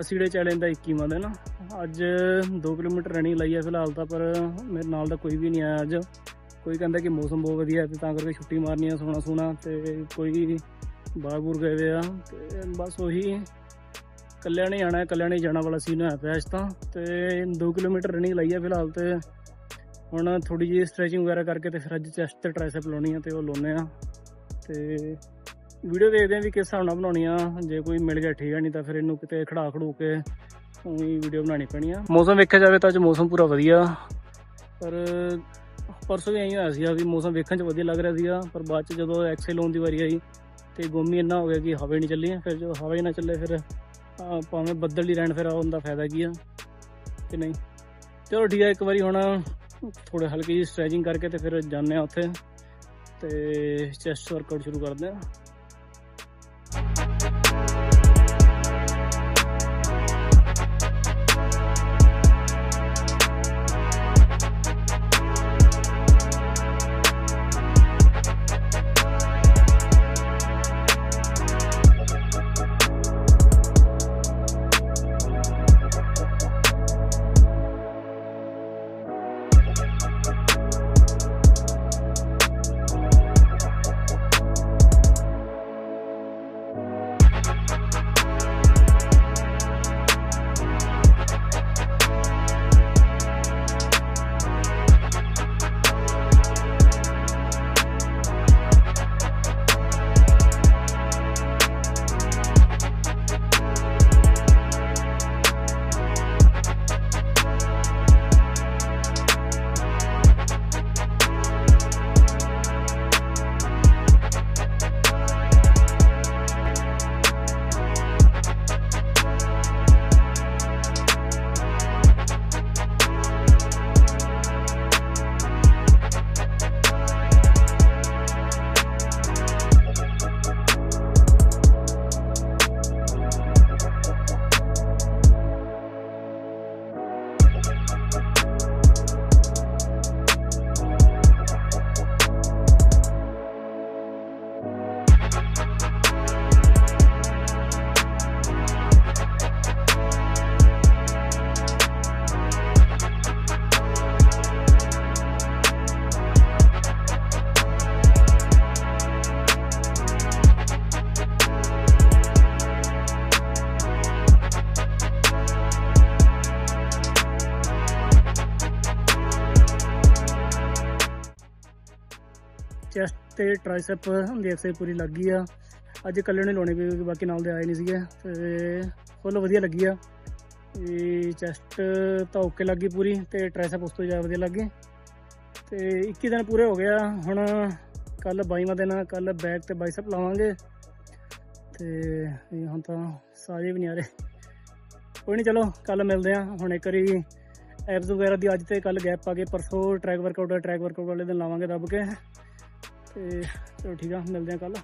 ਅਸੀੜੇ challenge ਦਾ 21ਵਾਂ ਦਿਨ। ਅੱਜ 2 kilometre running ਲਈ ਹੈ ਫਿਲਹਾਲ ਤਾਂ, ਪਰ ਮੇਰੇ ਨਾਲ ਦਾ ਕੋਈ ਵੀ ਨਹੀਂ ਆਇਆ ਅੱਜ। ਕੋਈ ਕਹਿੰਦਾ ਕਿ ਮੌਸਮ ਬਹੁਤ ਵਧੀਆ ਹੈ, ਤੇ ਤਾਂ ਕਰਕੇ ਛੁੱਟੀ ਮਾਰਨੀ ਆ ਸੋਣਾ ਸੋਣਾ ਤੇ ਕੋਈ ਬਾਗਪੁਰ ਗਏ ਵੇ ਆ, ਤੇ ਬਸ ਉਹੀ ਕੱਲਿਆਂ ਨੇ ਆਣਾ ਕੱਲਿਆਂ ਨੇ ਜਾਣਾ ਵਾਲਾ ਸੀਨ ਹੋਇਆ ਪਿਆ ਇਸ ਤਾਂ। ਤੇ 2 ਕਿਲੋਮੀਟਰ ਰਨਿੰਗ ਲਈ ਹੈ ਫਿਲਹਾਲ ਤੇ ਹੁਣ ਥੋੜੀ ਜਿਹੀ ਸਟ੍ਰੈਚਿੰਗ ਵਗੈਰਾ ਕਰਕੇ ਤੇ ਫਿਰ ਅੱਜ ਚੈਸਟ ਤੇ ਟ੍ਰਾਈਸੈਪ ਲਾਉਣੀ ਆ ਤੇ ਉਹ ਲਾਉਨੇ ਆ। ਤੇ ਵੀਡੀਓ ਦੇਖਦੇ ਆ ਵੀ ਕਿਸ ਹਿਸਾਬ ਨਾਲ ਬਣਾਉਣੀ ਆ ਜੇ ਕੋਈ ਮਿਲ ਗਿਆ ਠੀਕ ਆ, ਨਹੀਂ ਤਾਂ ਫਿਰ ਇਹਨੂੰ ਕਿਤੇ ਖੜਾ ਖੜੂ ਕੇ ਉਹੀ ਵੀਡੀਓ ਬਣਾਉਣੀ ਪੈਣੀ ਆ। ਮੌਸਮ ਵੇਖਿਆ ਜਾਵੇ ਤਾਂ ਅੱਜ ਮੌਸਮ ਪੂਰਾ ਵਧੀਆ। ਪਰ ਪਰਸੋਂ ਵੀ ਐਂ ਹੋਇਆ ਸੀ ਵੀ ਮੌਸਮ ਵੇਖਣ 'ਚ ਵਧੀਆ ਲੱਗ ਰਿਹਾ ਸੀਗਾ, ਪਰ ਬਾਅਦ 'ਚ ਜਦੋਂ ਐਕਸਲ ਲਾਉਣ ਦੀ ਵਾਰੀ ਆਈ ਤੇ ਗੋਮੀ ਇੰਨਾ ਹੋ ਗਿਆ ਕਿ ਹਵਾ ਨਹੀਂ ਚੱਲੀ ਫਿਰ ਜਦੋਂ ਹਵਾ ਹੀ ਨਾ ਚੱਲੇ ਫਿਰ ਭਾਵੇਂ ਬੱਦਲ ਹੀ ਰਹਿਣ ਫਿਰ ਆਉਣ ਦਾ ਫਾਇਦਾ ਕੀ ਆ ਕਿ ਨਹੀਂ। ਚਲੋ ਠੀਕ ਆ, ਇੱਕ ਵਾਰੀ ਹੁਣ ਥੋੜੇ ਹਲਕੀ ਜਿਹੀ ਸਟ੍ਰੈਚਿੰਗ ਕਰਕੇ ਤੇ ਫਿਰ ਜਾਂਦੇ ਆ ਉੱਥੇ। ਤੇ ਚੈਸਟ ਵਰਕਆਊਟ ਸ਼ੁਰੂ ਕਰਦੇ ਆ। ਚੈਸਟ ਤੇ ਟ੍ਰਾਈਸੈਪ ਦੀ ਐਕਸਰਸਾਈਜ਼ ਪੂਰੀ ਲੱਗ ਗਈ ਆ। ਅੱਜ ਇਕੱਲੇ ਨੇ ਲਾਉਣੀ ਪਈ, ਬਾਕੀ ਨਾਲ ਦੇ ਆਏ ਨਹੀਂ ਸੀਗੇ। ਤੇ ਫੁੱਲ ਵਧੀਆ ਲੱਗੀ ਆ। ਇਹ ਚੈਸਟ ਤਾਂ ਓਕੇ ਲੱਗੀ ਪੂਰੀ ਤੇ ਟ੍ਰਾਈਸੈਪ ਉਸ ਤੋਂ ਜ਼ਿਆਦਾ ਵਧੀਆ ਲੱਗੇ ਤੇ 21 ਦਿਨ ਪੂਰੇ ਹੋ ਗਿਆ ਹੁਣ ਕੱਲ 22ਵਾਂ ਦਿਨ ਕੱਲ ਬੈਕ ਤੇ ਬਾਈਸੈਪ ਲਾਵਾਂਗੇ। ਤੇ ਇਹ ਹੁਣ ਤਾਂ ਸਾਰੇ ਵੀ ਨਹੀਂ ਆ ਰਹੇ ਕੋਈ ਨਹੀਂ ਚਲੋ ਕੱਲ ਮਿਲਦੇ ਆ। ਹੁਣ ਇੱਕ ਵਾਰੀ ਐਪਸ ਵਗੈਰਾ ਦੀ ਅੱਜ ਤੇ ਕੱਲ ਗੈਪ ਪਾ ਕੇ ਪਰਸੋਂ ਟਰੈਕ ਵਰਕਆਊਟ ਟਰੈਕ ਵਰਕਆਊਟ ਵਾਲੇ ਦਿਨ ਲਾਵਾਂਗੇ ਦੱਬ ਕੇ। ਤੇ ਚਲੋ ਠੀਕ ਆ ਮਿਲਦੇ ਆ ਕੱਲ